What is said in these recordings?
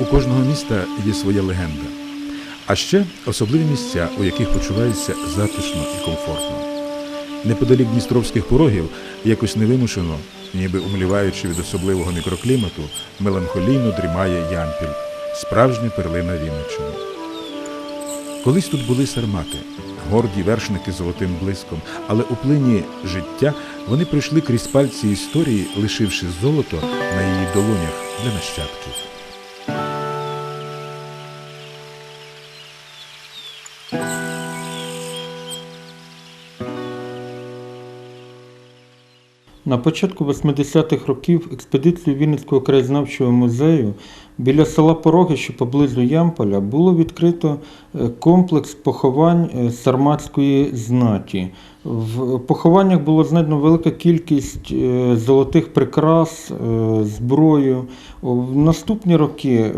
У кожного міста є своя легенда, а ще особливі місця, у яких почуваєшся затишно і комфортно. Неподалік Дністровських порогів, якось невимушено, ніби умліваючи від особливого мікроклімату, меланхолійно дрімає Ямпіль, справжня перлина Вінниччини. Колись тут були сармати, горді вершники золотим блиском, але у плині життя вони пройшли крізь пальці історії, лишивши золото на її долонях для нащадків. На початку 80-х років експедицію Вінницького краєзнавчого музею біля села Пороги, що поблизу Ямполя, було відкрито е, комплекс поховань е, сарматської знаті. В похованнях було знайдено велика кількість е, золотих прикрас, зброю. В наступні роки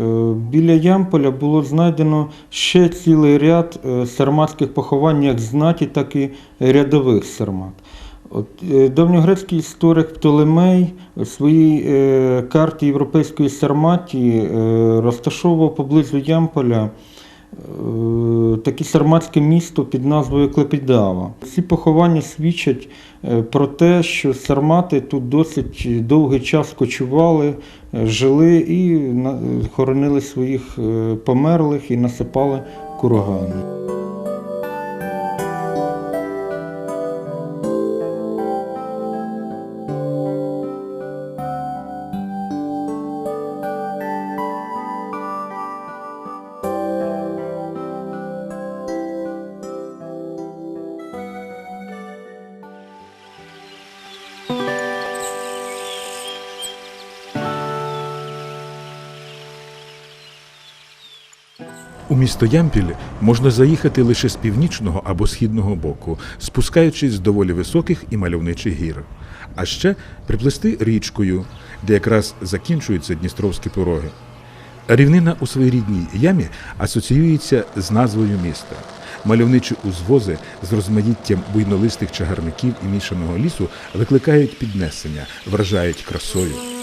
біля Ямполя було знайдено ще цілий ряд сарматських поховань, як знаті, так і рядових сармат. Е, давньогрецький історик Птолемей у своїй е, карті Європейської Сарматії е, розташовував поблизу Ямполя таке сарматське місто під назвою Клепідава. Ці поховання свідчать про те, що сармати тут досить довгий час кочували, жили і хоронили своїх померлих і насипали кургани. У місто Ямпіль можна заїхати лише з північного або східного боку, спускаючись з доволі високих і мальовничих гір. А ще приплести річкою, де якраз закінчуються Дністровські пороги. Рівнина у своїй рідній ямі асоціюється з назвою міста. Мальовничі узвози з розмаїттям буйнолистих чагарників і мішаного лісу викликають піднесення, вражають красою.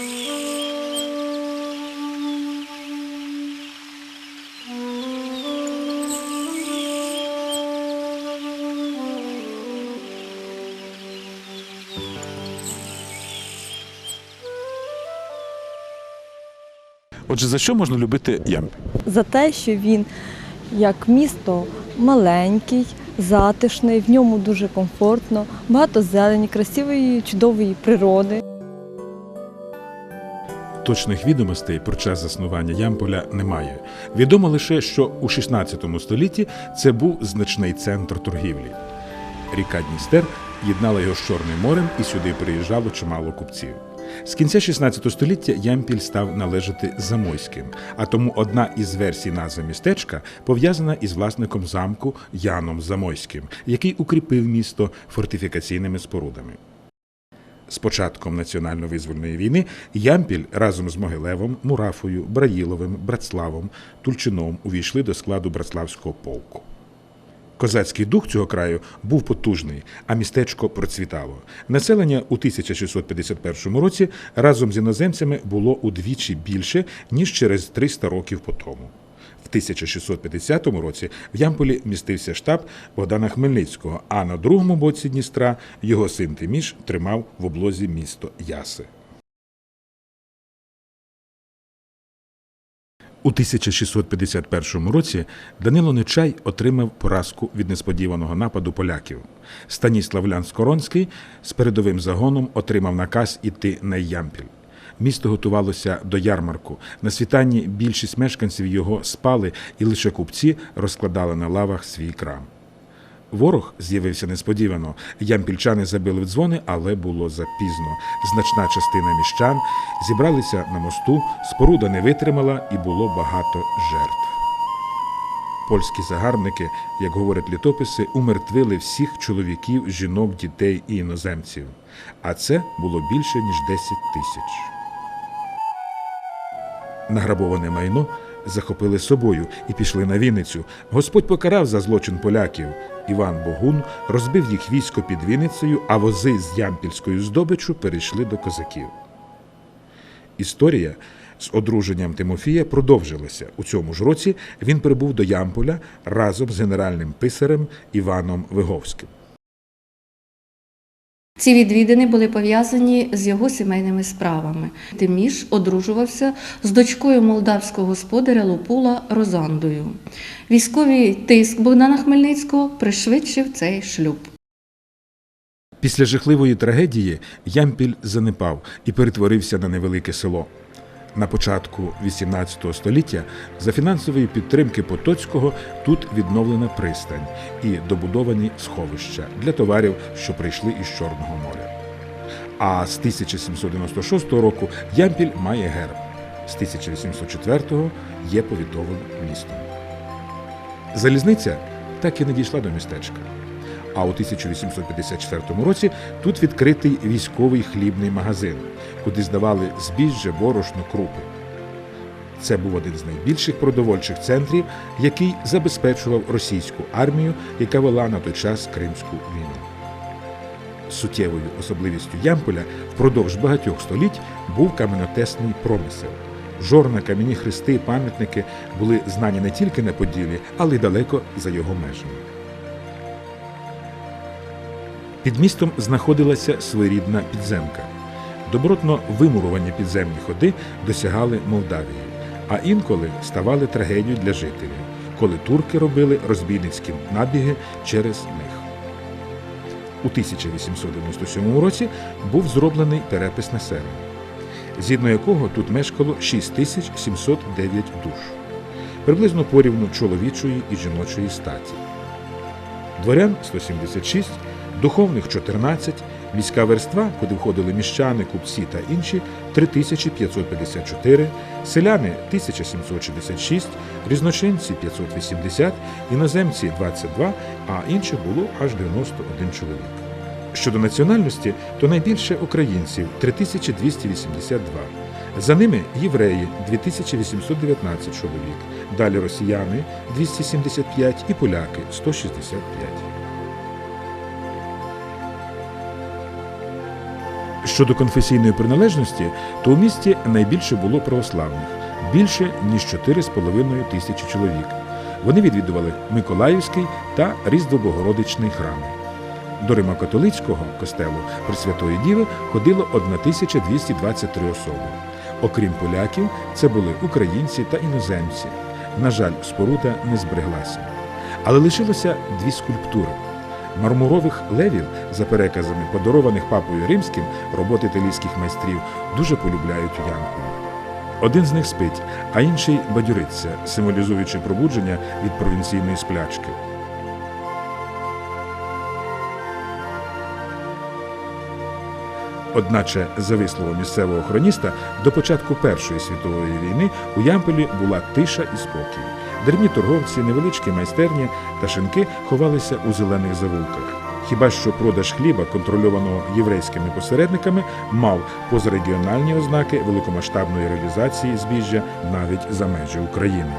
Отже, за що можна любити Ямпіль? за те, що він як місто маленький, затишний, в ньому дуже комфортно, багато зелені, красивої, чудової природи. Точних відомостей про час заснування Ямполя немає. Відомо лише, що у 16 столітті це був значний центр торгівлі. Ріка Дністер єднала його з Чорним морем, і сюди приїжджало чимало купців. З кінця 16 століття Ямпіль став належати Замойським, а тому одна із версій назви містечка пов'язана із власником замку Яном Замойським, який укріпив місто фортифікаційними спорудами. З початком національно-визвольної війни Ямпіль разом з Могилевом, Мурафою, Браїловим, Братславом, Тульчином увійшли до складу Братславського полку. Козацький дух цього краю був потужний, а містечко процвітало. Населення у 1651 році разом з іноземцями було удвічі більше, ніж через 300 років по тому. В 1650 році в Ямполі містився штаб Богдана Хмельницького, а на другому боці Дністра його син Тиміш тримав в облозі місто Яси. У 1651 році Данило Нечай отримав поразку від несподіваного нападу поляків. Станіслав Лянскоронський з передовим загоном отримав наказ іти на Ямпіль. Місто готувалося до ярмарку. На світанні більшість мешканців його спали, і лише купці розкладали на лавах свій крам. Ворог з'явився несподівано. Ямпільчани забили дзвони, але було запізно. Значна частина міщан зібралися на мосту, споруда не витримала і було багато жертв. Польські загарбники, як говорять літописи, умертвили всіх чоловіків, жінок, дітей і іноземців. А це було більше ніж 10 тисяч. Награбоване майно захопили собою і пішли на Вінницю. Господь покарав за злочин поляків. Іван Богун розбив їх військо під Вінницею, а вози з ямпільською здобичу перейшли до козаків. Історія з одруженням Тимофія продовжилися. У цьому ж році він прибув до Ямполя разом з генеральним писарем Іваном Виговським. Ці відвідини були пов'язані з його сімейними справами. Тиміш одружувався з дочкою молдавського господаря Лопула Розандою. Військовий тиск Богдана Хмельницького пришвидшив цей шлюб. Після жахливої трагедії Ямпіль занепав і перетворився на невелике село. На початку XVIII століття за фінансової підтримки Потоцького тут відновлена пристань і добудовані сховища для товарів, що прийшли із Чорного моря. А з 1796 року Ямпіль має герб. З 1804 є повітовим містом. Залізниця так і не дійшла до містечка. А у 1854 році тут відкритий військовий хлібний магазин, куди здавали збіжжя, борошно, крупи. Це був один з найбільших продовольчих центрів, який забезпечував російську армію, яка вела на той час Кримську війну. Суттєвою особливістю Ямполя впродовж багатьох століть був каменотесний промисел. Жорна, кам'яні хрести, пам'ятники були знані не тільки на Поділі, але й далеко за його межами. Під містом знаходилася своєрідна підземка. Добротно вимуровані підземні ходи досягали Молдавії, а інколи ставали трагедією для жителів, коли турки робили розбійницькі набіги через них. У 1897 році був зроблений перепис населення, згідно якого тут мешкало 6709 душ, приблизно порівну чоловічої і жіночої статі. Дворян 176, духовних 14, міська верства, куди входили міщани, купці та інші 3554, селяни 1766, різночинці 580, іноземці 22, а інших було аж 91 чоловік. Щодо національності, то найбільше українців 3282. За ними євреї 2819 чоловік, далі росіяни 275 і поляки 165. Щодо конфесійної приналежності, то у місті найбільше було православних більше ніж 4,5 тисячі чоловік. Вони відвідували Миколаївський та Різдво-Богородичний храми. До Римокатолицького костелу Пресвятої Діви ходило 1223 особи. Окрім поляків, це були українці та іноземці. На жаль, споруда не збереглася. Але лишилося дві скульптури. Мармурових левів, за переказами подарованих папою римським, роботи італійських майстрів, дуже полюбляють у Ямполі. Один з них спить, а інший бадюриться, символізуючи пробудження від провінційної сплячки. Одначе, за висловом місцевого хроніста, до початку Першої світової війни у Ямполі була тиша і спокій. Дрібні торговці, невеличкі майстерні та шинки ховалися у зелених завулках. Хіба що продаж хліба, контрольованого єврейськими посередниками, мав позарегіональні ознаки великомасштабної реалізації збіжжя навіть за межі України.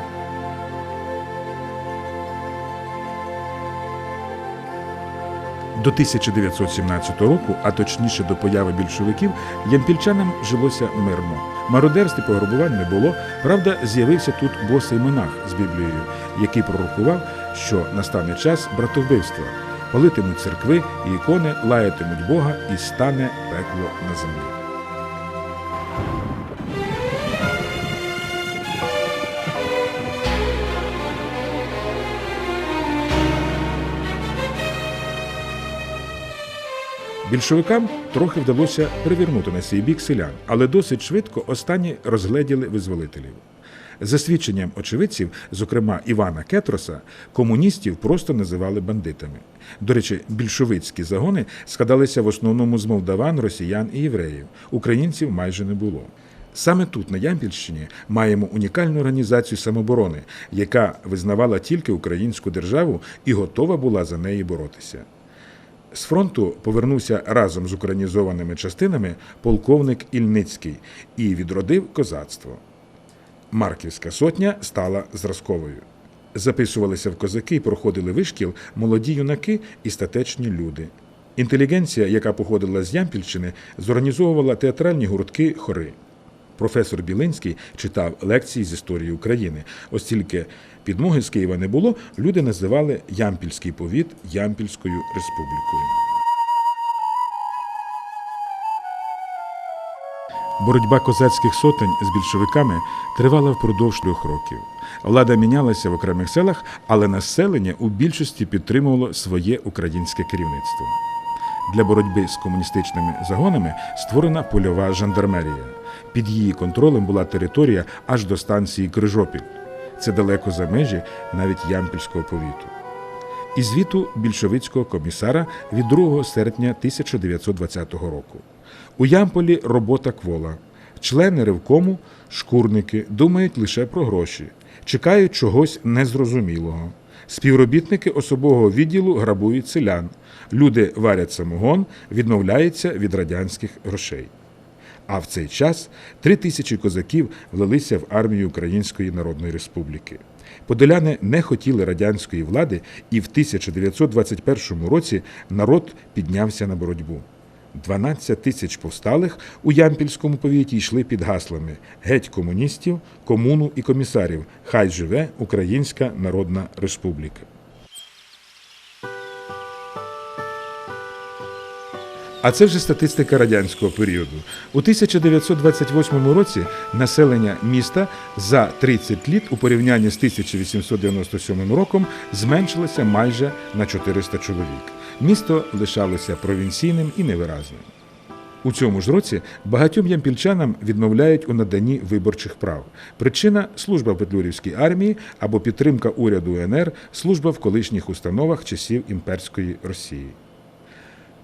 До 1917 року, а точніше до появи більшовиків, ямпільчанам жилося мирно. Мародерств і пограбувань не було. Правда, з'явився тут босий монах з Біблією, який пророкував, що настане час братовбивства. Палитимуть церкви і ікони, лаятимуть Бога, і стане пекло на землі. Більшовикам трохи вдалося привернути на свій бік селян, але досить швидко останні розгледіли визволителів. За свідченням очевидців, зокрема Івана Кетроса, комуністів просто називали бандитами. До речі, більшовицькі загони складалися в основному з молдаван, росіян і євреїв. Українців майже не було. Саме тут, на Ямпільщині, маємо унікальну організацію самоборони, яка визнавала тільки українську державу і готова була за неї боротися. З фронту повернувся разом з українізованими частинами полковник Ільницький і відродив козацтво. Марківська сотня стала зразковою. Записувалися в козаки і проходили вишкіл молоді юнаки і статечні люди. Інтелігенція, яка походила з Ямпільщини, зорганізовувала театральні гуртки хори. Професор Білинський читав лекції з історії України. Ось тільки підмоги з Києва не було, люди називали Ямпільський повіт Ямпільською республікою. Боротьба козацьких сотень з більшовиками тривала впродовж трьох років. Влада мінялася в окремих селах, але населення у більшості підтримувало своє українське керівництво. Для боротьби з комуністичними загонами створена польова жандармерія. Під її контролем була територія аж до станції Крижопіль. Це далеко за межі навіть Ямпільського повіту. Із звіту більшовицького комісара від 2 серпня 1920 року. У Ямполі робота квола. Члени ревкому, шкурники думають лише про гроші, чекають чогось незрозумілого. Співробітники особового відділу грабують селян. Люди варять самогон, відмовляються від радянських грошей. А в цей час три тисячі козаків влилися в армію Української Народної Республіки. Подоляни не хотіли радянської влади, і в 1921 році народ піднявся на боротьбу. 12 тисяч повсталих у Ямпільському повіті йшли під гаслами Геть комуністів, комуну і комісарів. Хай живе Українська Народна Республіка. А це вже статистика радянського періоду. У 1928 році населення міста за 30 літ у порівнянні з 1897 роком зменшилося майже на 400 чоловік. Місто лишалося провінційним і невиразним. У цьому ж році багатьом ямпільчанам відмовляють у наданні виборчих прав. Причина служба в Петлюрівській армії або підтримка уряду УНР, служба в колишніх установах часів імперської Росії.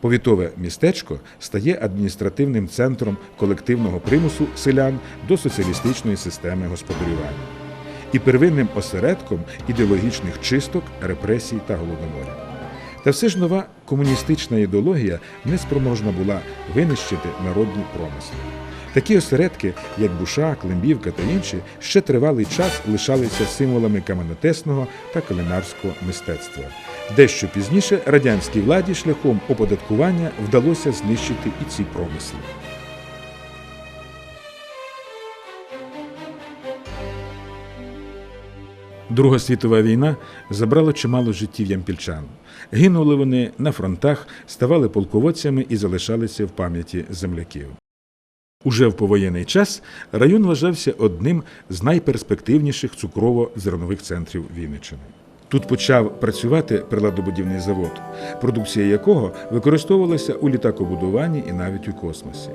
Повітове містечко стає адміністративним центром колективного примусу селян до соціалістичної системи господарювання і первинним осередком ідеологічних чисток, репресій та голодоморів. Та все ж нова комуністична ідеологія не спроможна була винищити народні промисли. Такі осередки, як Буша, Климбівка та інші, ще тривалий час лишалися символами каменотесного та кулінарського мистецтва. Дещо пізніше радянській владі шляхом оподаткування вдалося знищити і ці промисли. Друга світова війна забрала чимало життів ямпільчан. Гинули вони на фронтах, ставали полководцями і залишалися в пам'яті земляків. Уже в повоєнний час район вважався одним з найперспективніших цукрово-зернових центрів Вінниччини. Тут почав працювати приладобудівний завод, продукція якого використовувалася у літакобудуванні і навіть у космосі.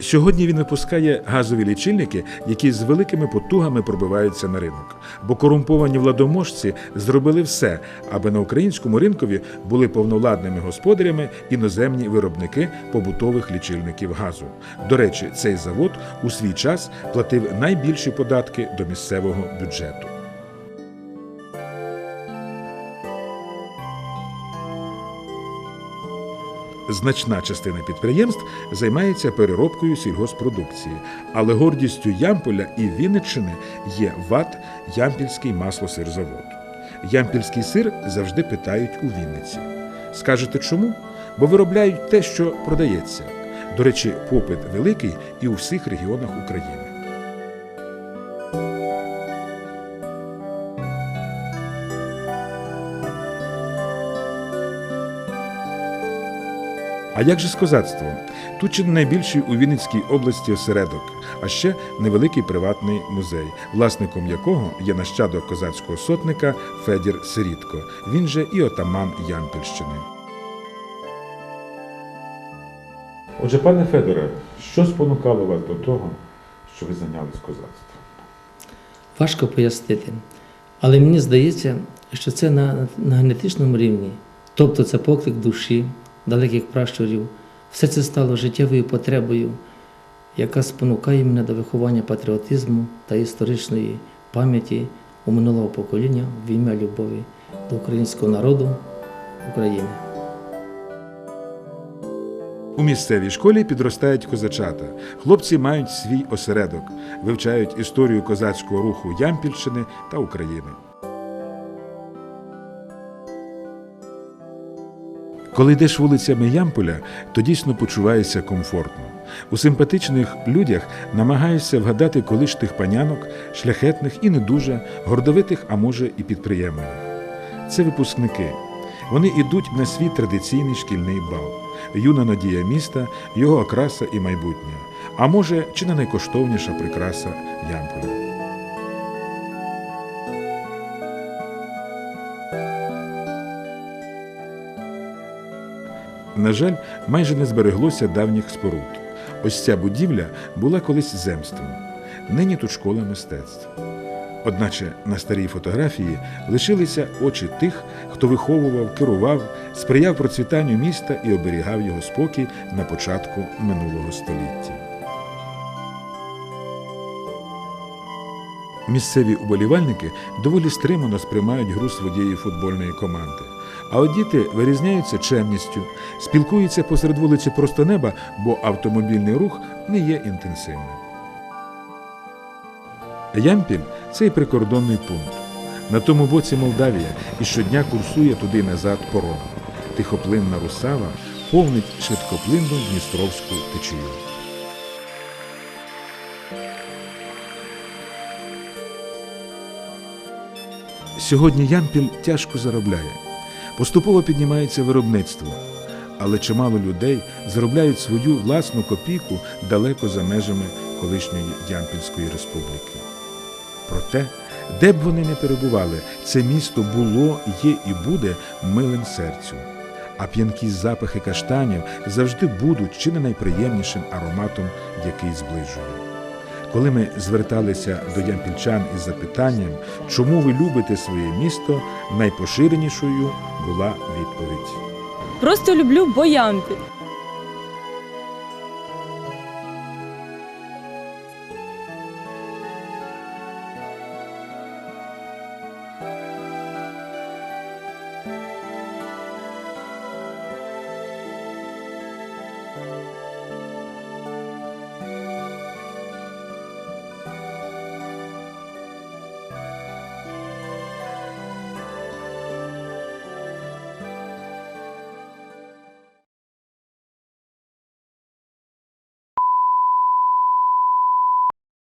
Сьогодні він випускає газові лічильники, які з великими потугами пробиваються на ринок. Бо корумповані владоможці зробили все, аби на українському ринкові були повновладними господарями іноземні виробники побутових лічильників газу. До речі, цей завод у свій час платив найбільші податки до місцевого бюджету. Значна частина підприємств займається переробкою сільгоспродукції, але гордістю Ямполя і Вінниччини є ВАТ Ямпільський маслосирзавод. Ямпільський сир завжди питають у Вінниці. Скажете чому? Бо виробляють те, що продається. До речі, попит великий і у всіх регіонах України. А як же з козацтвом? Тут чи найбільший у Вінницькій області осередок, а ще невеликий приватний музей, власником якого є нащадок козацького сотника Федір Сирітко. Він же і отаман Ямпільщини. Отже, пане Федоре, що спонукало вас до того, що ви зайнялись козацтвом? Важко пояснити. Але мені здається, що це на, на генетичному рівні. Тобто це поклик душі, далеких пращурів. Все це стало життєвою потребою, яка спонукає мене до виховання патріотизму та історичної пам'яті у минулого покоління в ім'я любові до українського народу України. У місцевій школі підростають козачата. Хлопці мають свій осередок, вивчають історію козацького руху Ямпільщини та України. Коли йдеш вулицями Ямполя, то дійсно почуваєшся комфортно. У симпатичних людях намагаюся вгадати колишніх панянок, шляхетних і не дуже, гордовитих, а може і підприємних. Це випускники. Вони йдуть на свій традиційний шкільний бал. Юна надія міста, його окраса і майбутнє. А може, чи не найкоштовніша прикраса Ямполя. На жаль, майже не збереглося давніх споруд. Ось ця будівля була колись земством. Нині тут школа мистецтв. Одначе на старій фотографії лишилися очі тих, хто виховував, керував, сприяв процвітанню міста і оберігав його спокій на початку минулого століття. Місцеві уболівальники доволі стримано сприймають гру своєї футбольної команди. А от діти вирізняються чемністю, спілкуються посеред вулиці просто неба, бо автомобільний рух не є інтенсивним. Ямпіль це і прикордонний пункт. На тому боці Молдавія і щодня курсує туди назад пором. Тихоплинна русава повнить швидкоплинну Дністровську течію. Сьогодні Ямпіль тяжко заробляє. Поступово піднімається виробництво, але чимало людей заробляють свою власну копійку далеко за межами колишньої Ямпільської республіки. Проте, де б вони не перебували, це місто було, є і буде милим серцю. А п'янкі запахи каштанів завжди будуть чи не найприємнішим ароматом, який зближує. Коли ми зверталися до ямпільчан із запитанням, чому ви любите своє місто, найпоширенішою була відповідь. Просто люблю Боямпіль.